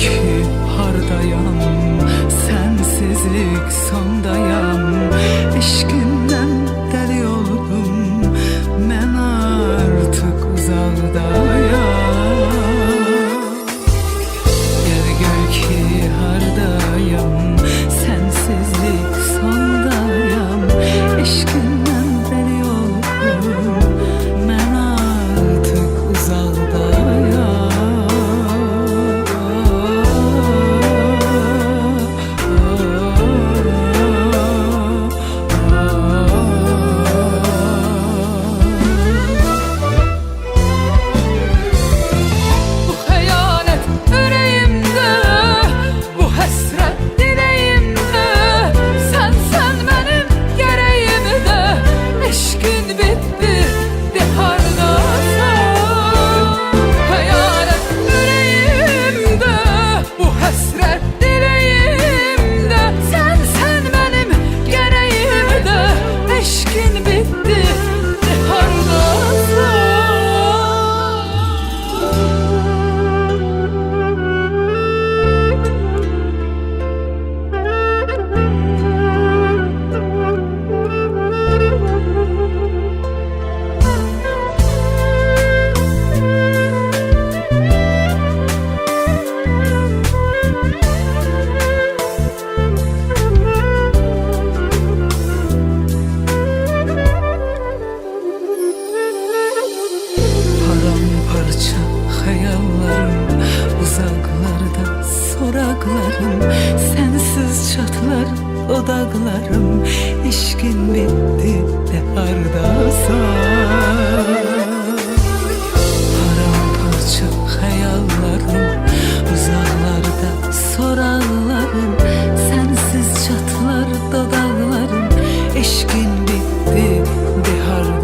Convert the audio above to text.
ki hardayam Sensizlik sondayam dudaklarım işkin bitti deharda Paramparça hayallarım uzaklarda soranlarım Sensiz çatlar dudaklarım işkin bitti deharda